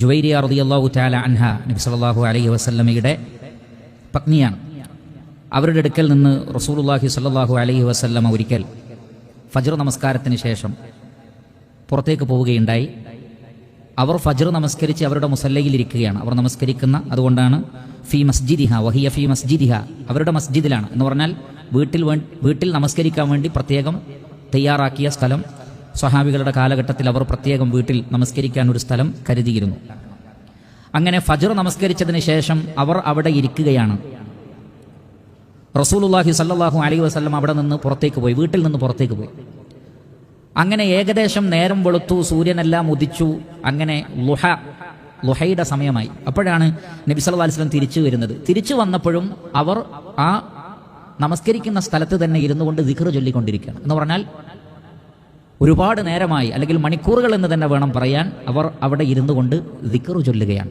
ജുവൈരിയ റളിയല്ലാഹു തആല അൻഹ നബി സല്ലല്ലാഹു അലൈഹി വസല്ലമയുടെ പത്നിയാണ്. അവരുടെ അടുക്കൽ നിന്ന് റസൂലുള്ളാഹി സല്ലല്ലാഹു അലൈഹി വസല്ലമ ഒരിക്കൽ ഫജ്ർ നമസ്കാരത്തിന് ശേഷം പുറത്തേക്ക് പോവുകയുണ്ടായി. അവർ ഫജ്ർ നമസ്കരിച്ച് അവരുടെ മുസല്ലയിൽ ഇരിക്കുകയാണ്. അവർ നമസ്കരിക്കുന്ന അതുകൊണ്ടാണ് ഫി മസ്ജിദിഹ വഹിയ ഫി മസ്ജിദിഹ അവരുടെ മസ്ജിദിലാണ്. എന്ന് പറഞ്ഞാൽ വീട്ടിൽ വീട്ടിൽ നമസ്കരിക്കാൻ വേണ്ടി പ്രത്യേകം തയ്യാറാക്കിയ സ്ഥലം സ്വഹാബികളുടെ കാലഘട്ടത്തിൽ അവർ പ്രത്യേകം വീട്ടിൽ നമസ്കരിക്കാൻ ഒരു സ്ഥലം കരുതിയിരുന്നു. അങ്ങനെ ഫജർ നമസ്കരിച്ചതിന് ശേഷം അവർ അവിടെ ഇരിക്കുകയാണ്. റസൂലുള്ളാഹി സല്ലാഹു അലൈഹി വസ്ലം അവിടെ നിന്ന് പുറത്തേക്ക് പോയി വീട്ടിൽ നിന്ന് പുറത്തേക്ക് പോയി. അങ്ങനെ ഏകദേശം നേരം വെളുത്തു സൂര്യനെല്ലാം ഉദിച്ചു അങ്ങനെ ലുഹ ലുഹയുടെ സമയമായി. അപ്പോഴാണ് നബി സല്ലാ അലൈഹി വസല്ലം തിരിച്ചു വരുന്നത്. തിരിച്ചു വന്നപ്പോഴും അവർ ആ നമസ്കരിക്കുന്ന സ്ഥലത്ത് തന്നെ ഇരുന്നു കൊണ്ട് ദിഖർ ചൊല്ലിക്കൊണ്ടിരിക്കുകയാണ്. എന്ന് പറഞ്ഞാൽ ഒരുപാട് നേരമായി അല്ലെങ്കിൽ മണിക്കൂറുകൾ എന്ന് തന്നെ വേണം പറയാൻ അവർ അവിടെ ഇരുന്നു കൊണ്ട് ദിക്കറു ചൊല്ലുകയാണ്.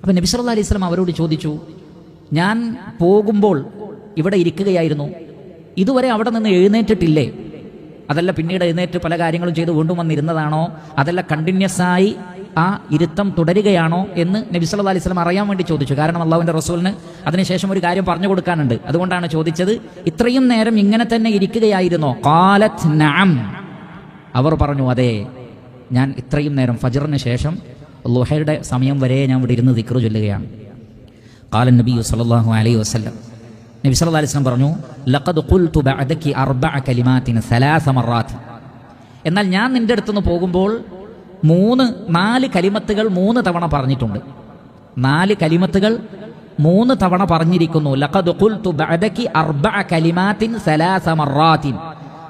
അപ്പം നബി സല്ലല്ലാഹു അലൈഹി സ്വലം അവരോട് ചോദിച്ചു ഞാൻ പോകുമ്പോൾ ഇവിടെ ഇരിക്കുകയായിരുന്നു ഇതുവരെ അവിടെ നിന്ന് എഴുന്നേറ്റിട്ടില്ലേ? അതല്ല പിന്നീട് എഴുന്നേറ്റ് പല കാര്യങ്ങളും ചെയ്ത് വീണ്ടും വന്നിരുന്നതാണോ? അതല്ല കണ്ടിന്യൂസ് ആയി ആ ഇരുത്തം തുടരുകയാണോ എന്ന് നബി സല്ലല്ലാഹു അലൈഹി സ്വലം അറിയാൻ വേണ്ടി ചോദിച്ചു. കാരണം അള്ളാഹുവിന്റെ റസൂലിന് അതിനുശേഷം ഒരു കാര്യം പറഞ്ഞു കൊടുക്കാനുണ്ട്. അതുകൊണ്ടാണ് ചോദിച്ചത് ഇത്രയും നേരം ഇങ്ങനെ തന്നെ ഇരിക്കുകയായിരുന്നോ? കാലത്ത് നഅം. അവർ പറഞ്ഞു അതെ ഞാൻ ഇത്രയും നേരം ഫജറിന് ശേഷം ലുഹയുടെ സമയം വരെ ഞാൻ ഇവിടെ ഇരുന്ന് ദിക്റ് ചൊല്ലുകയാണ്. കാലൻ നബി സല്ലാഹു അലൈഹി വസ്ലം നബി സല്ലല്ലാഹു അലൈഹി വസ്ലം പറഞ്ഞു ലഖദ് ഖുൽതു ബഅദകി അർബഅ സലാസ മറാത്ത്. എന്നാൽ ഞാൻ നിന്റെ അടുത്തുനിന്ന് പോകുമ്പോൾ മൂന്ന് നാല് കലിമത്തുകൾ മൂന്ന് തവണ പറഞ്ഞിട്ടുണ്ട്. നാല് കലിമത്തുകൾ മൂന്ന് തവണ പറഞ്ഞിരിക്കുന്നു ലഖദ് ഖുൽതു ബഅദകി അർബഅ കലിമാത്തിൻ സലാസ മറാത്തിൻ.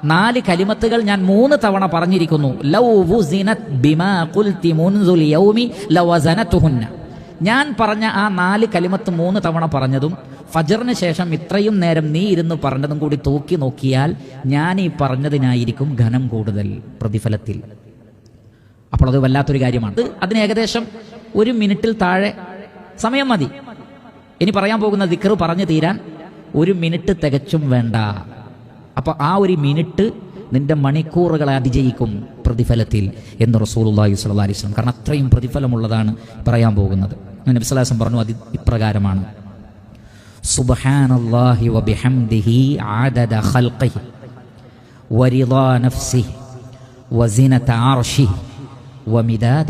നാല് കലിമത്തുകൾ ഞാൻ മൂന്ന് തവണ പറഞ്ഞിരിക്കുന്നു. ബിമാ മുൻസുൽ യൗമി ഞാൻ പറഞ്ഞ ആ നാല് കലിമത്ത് മൂന്ന് തവണ പറഞ്ഞതും ഫജറിന് ശേഷം ഇത്രയും നേരം നീ ഇരുന്ന് പറഞ്ഞതും കൂടി തൂക്കി നോക്കിയാൽ ഞാൻ ഈ പറഞ്ഞതിനായിരിക്കും ഘനം കൂടുതൽ പ്രതിഫലത്തിൽ. അപ്പോൾ അത് വല്ലാത്തൊരു കാര്യമാണ്. അതിന് ഏകദേശം ഒരു മിനിറ്റിൽ താഴെ സമയം മതി. ഇനി പറയാൻ പോകുന്ന ദിക്കർ പറഞ്ഞു തീരാൻ ഒരു മിനിറ്റ് തികച്ചും വേണ്ട. അപ്പൊ ആ ഒരു മിനിറ്റ് നിന്റെ മണിക്കൂറുകളെ അതിജയിക്കും പ്രതിഫലത്തിൽ എന്ന് റസൂലുള്ളാഹി സ്വല്ലല്ലാഹി അലൈഹി വസല്ലം. കാരണം അത്രയും പ്രതിഫലമുള്ളതാണ് പറയാൻ പോകുന്നത്. നബി സ്വല്ലല്ലാഹു പറഞ്ഞു അത് ഇപ്രകാരമാണ്. സുബ്ഹാനല്ലാഹി വബിഹംദിഹി ആദദ ഖൽഖിഹി നഫ്സിഹി വമിദാദ